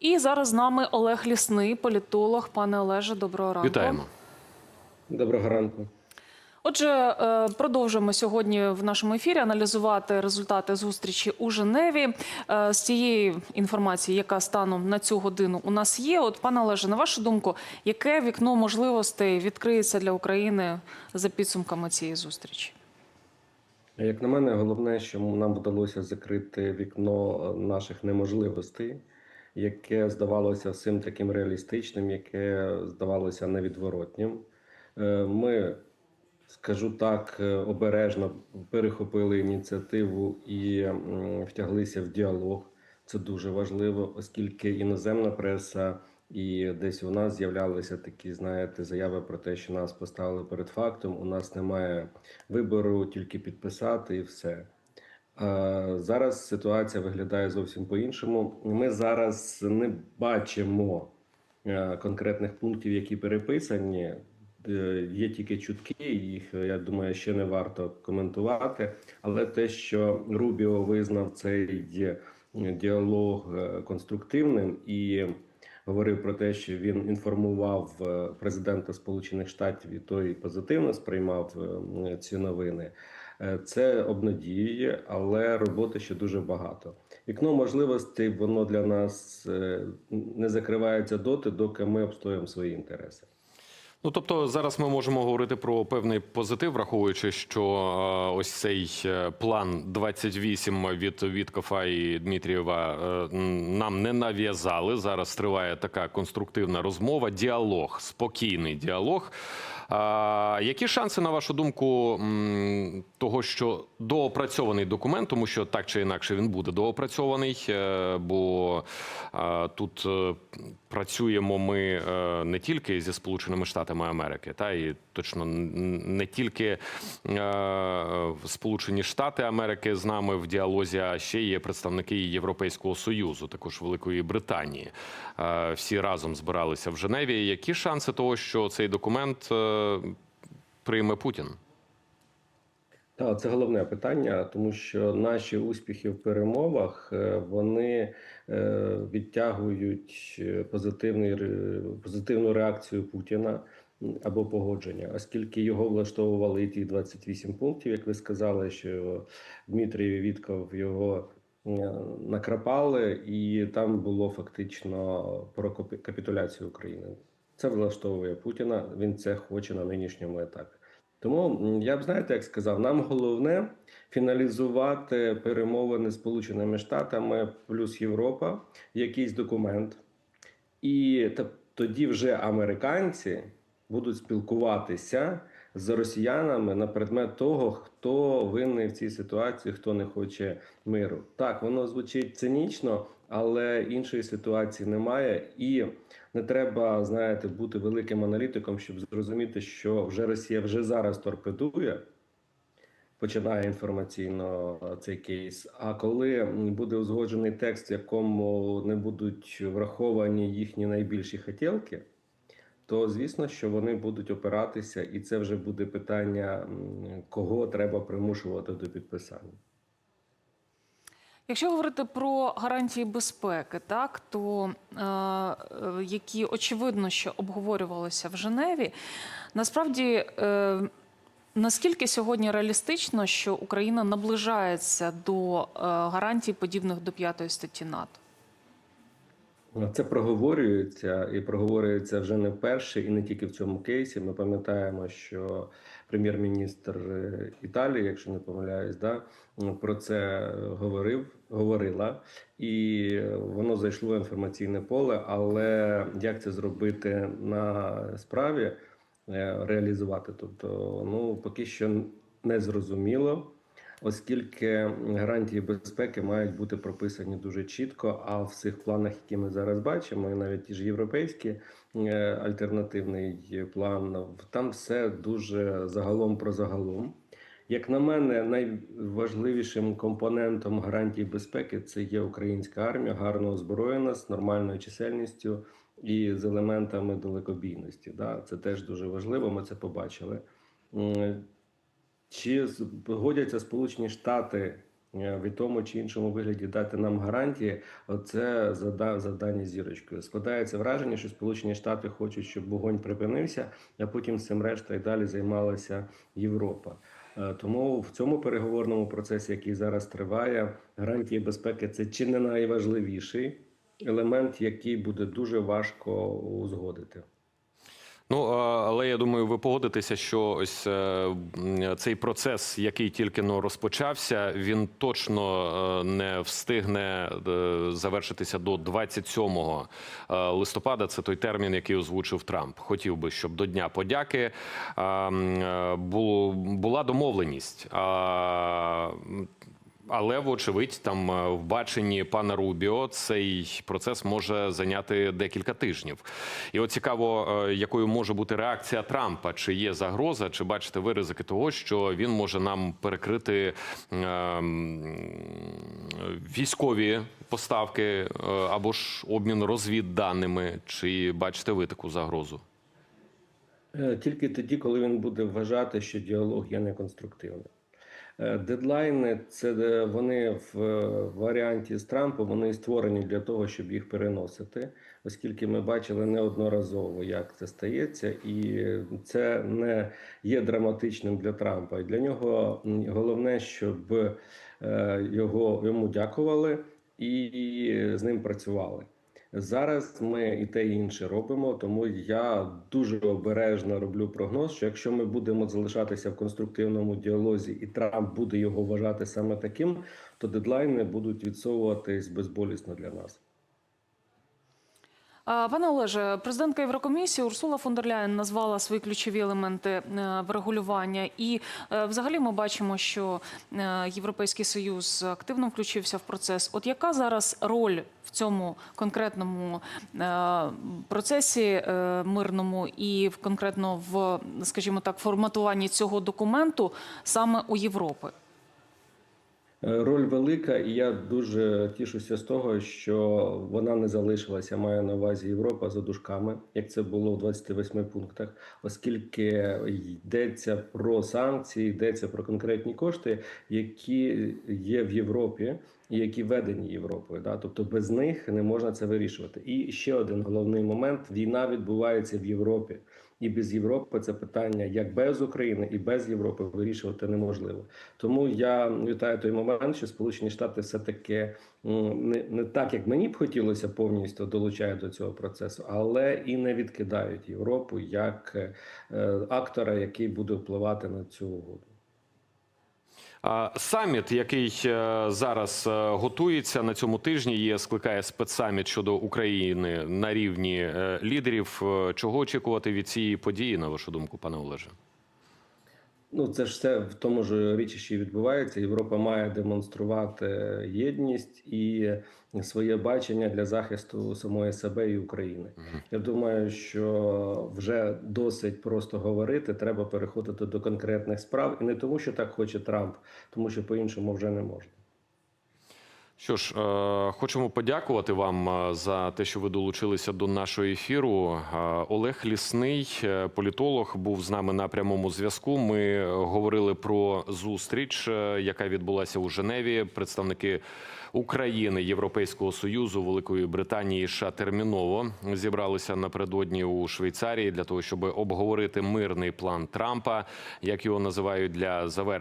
І зараз з нами Олег Лісний, політолог. Пане Олеже, доброго ранку. Вітаємо. Доброго ранку. Отже, е, продовжуємо сьогодні в нашому ефірі аналізувати результати зустрічі у Женеві. Е, З цієї інформації, яка станом на цю годину у нас є. От, пане Олеже, на вашу думку, яке вікно можливостей відкриється для України за підсумками цієї зустрічі? Як на мене, головне, що нам вдалося закрити вікно наших неможливостей, яке здавалося всім таким реалістичним, яке здавалося невідворотнім. Е, Ми, скажу так, е, обережно перехопили ініціативу і втяглися в діалог. Це дуже важливо, оскільки іноземна преса і десь у нас з'являлися такі, знаєте, заяви про те, що нас поставили перед фактом. У нас немає вибору, тільки підписати і все. А Зараз ситуація виглядає зовсім по-іншому. Ми зараз не бачимо е, конкретних пунктів, які переписані. Е, Є тільки чутки, їх я думаю, ще не варто коментувати. Але те, що Рубіо визнав цей діалог е, конструктивним і говорив про те, що він інформував е, президента Сполучених Штатів, і той позитивно сприймав е, ці новини. Е, Це обнадіює, але роботи ще дуже багато. Вікно можливостей воно для нас не закривається доти, доки ми обстоїмо свої інтереси. Ну тобто зараз ми можемо говорити про певний позитив, враховуючи, що е, ось цей е, план 28 від Віткофа і Дмитрієва е, нам не нав'язали. Зараз триває така конструктивна розмова, діалог, спокійний діалог. Які шанси, на вашу думку, того, що доопрацьований документ, тому що так чи інакше він буде доопрацьований, е, бо тут е, працюємо ми е, не тільки зі Сполученими Штатами Америки, та і точно не тільки Сполучені Штати Америки з нами в діалозі, а ще є представники Європейського союзу, також Великої Британії. Всі разом збиралися в Женеві. Які шанси того, що цей документ прийме Путін? Так, це головне питання, тому що наші успіхи в перемовах е, вони е, відтягують е, позитивну реакцію Путіна або погодження, оскільки його влаштовували і ті 28 пунктів, як ви сказали, що Дмитрій Вітков його накрапали, і там було фактично про капітуляцію України. Це влаштовує Путіна. Він це хоче на нинішньому етапі. Тому я б знаєте, як сказав, нам головне фіналізувати перемовини Сполученими Штатами плюс Європа, якийсь документ, і тоді вже американці будуть спілкуватися з росіянами на предмет того, хто винний в цій ситуації, хто не хоче миру. Так, воно звучить цинічно, але іншої ситуації немає. І не треба, знаєте, бути великим аналітиком, щоб зрозуміти, що вже Росія вже зараз торпедує. Починає інформаційно цей кейс. А коли буде узгоджений текст, в якому не будуть враховані їхні найбільші хотілки, то звісно, що вони будуть опиратися, і це вже буде питання, кого треба примушувати до підписання. Якщо говорити про гарантії безпеки, так то е, е, які очевидно, що обговорювалися в Женеві, насправді. Е, Наскільки сьогодні реалістично, що Україна наближається до е, гарантій, подібних до п'ятої статті НАТО? Це проговорюється і проговорюється вже не вперше, і не тільки в цьому кейсі. Ми пам'ятаємо, що прем'єр-міністр е, Італії, якщо не помиляюсь, да про це говорив, говорила, і воно зайшло в інформаційне поле. Але як це зробити на справі, е, реалізувати? Тобто, ну поки що не зрозуміло оскільки гарантії безпеки мають бути прописані дуже чітко. А в цих планах, які ми зараз бачимо, і навіть ті ж європейські е, альтернативний план, там все дуже загалом про загалом. Як на мене, найважливішим компонентом гарантій безпеки це є українська армія, гарно озброєна з нормальною чисельністю і з елементами далекобійності. Да? Це теж дуже важливо. Ми це побачили. Чи погодяться Сполучені Штати е, в тому чи іншому вигляді дати нам гарантії, оце завдання зірочкою. Складається враження, що Сполучені Штати хочуть, щоб вогонь припинився, а потім цим решта і далі займалася Європа. Е, Тому в цьому переговорному процесі, який зараз триває, гарантії безпеки це чи не найважливіший елемент, який буде дуже важко узгодити. Ну але я думаю, ви погодитеся, що ось е, цей процес, який тільки но розпочався, він точно е, не встигне е, завершитися до 27 е, листопада. Це той термін, який озвучив Трамп. Хотів би, щоб до Дня подяки була домовленість. Але, вочевидь, там е, в баченні пана Рубіо цей процес може зайняти декілька тижнів. І от цікаво, е, якою може бути реакція Трампа. Чи є загроза, чи бачите ви ризики того, що він може нам перекрити е, військові поставки е, або ж обмін розвідданими? Чи бачите ви таку загрозу? Тільки тоді, коли він буде вважати, що діалог є неконструктивним. Е, Дедлайни це е, вони в е, варіанті з Трампом вони створені для того, щоб їх переносити, оскільки ми бачили неодноразово, як це стається, і це не є драматичним для Трампа. І для нього головне, щоб його йому дякували і з ним працювали. Зараз ми і те і інше робимо, тому я дуже обережно роблю прогноз, що якщо ми будемо залишатися в конструктивному діалозі, і Трамп буде його вважати саме таким, то дедлайни будуть відсовуватись безболісно для нас. Пане Олеже, президентка Єврокомісії Урсула фон дер Ляєн назвала свої ключові елементи е, врегулювання. І е, взагалі ми бачимо, що е, Європейський Союз активно включився в процес. От яка зараз роль в цьому конкретному процесі мирному і в конкретно в, скажімо так, форматуванні цього документу саме у Європи? Е, Роль велика, і я дуже тішуся з того, що вона не залишилася, маю на увазі Європа за дужками, як це було в 28 пунктах, оскільки йдеться про санкції, йдеться про конкретні кошти, які є в Європі. І які введені Європою, да, тобто без них не можна це вирішувати. І ще один головний момент: війна відбувається в Європі, і без Європи це питання як без України і без Європи вирішувати неможливо. Тому я вітаю той момент, що Сполучені Штати все таки не, не так, як мені б хотілося, повністю долучають до цього процесу, але і не відкидають Європу як е, актора, який буде впливати на цю угоду. Саміт, який е, зараз е, готується на цьому тижні, є скликає спецсаміт щодо України на рівні е, лідерів. Чого очікувати від цієї події, на вашу думку, пане Олеже? Ну, це ж все в тому ж річищі відбувається. Європа має демонструвати єдність і своє бачення для захисту самої себе і України. Я думаю, що вже досить просто говорити. Треба переходити до конкретних справ, і не тому, що так хоче Трамп, тому що по-іншому вже не можна. Що ж, е, хочемо подякувати вам е, за те, що ви долучилися до нашого ефіру. Е, Олег Лісний, політолог, був з нами на прямому зв'язку. Ми говорили про зустріч, яка відбулася у Женеві. Представники України, Європейського союзу, Великої Британії США терміново зібралися напередодні у Швейцарії для того, щоб обговорити мирний план Трампа, як його називають для завершення.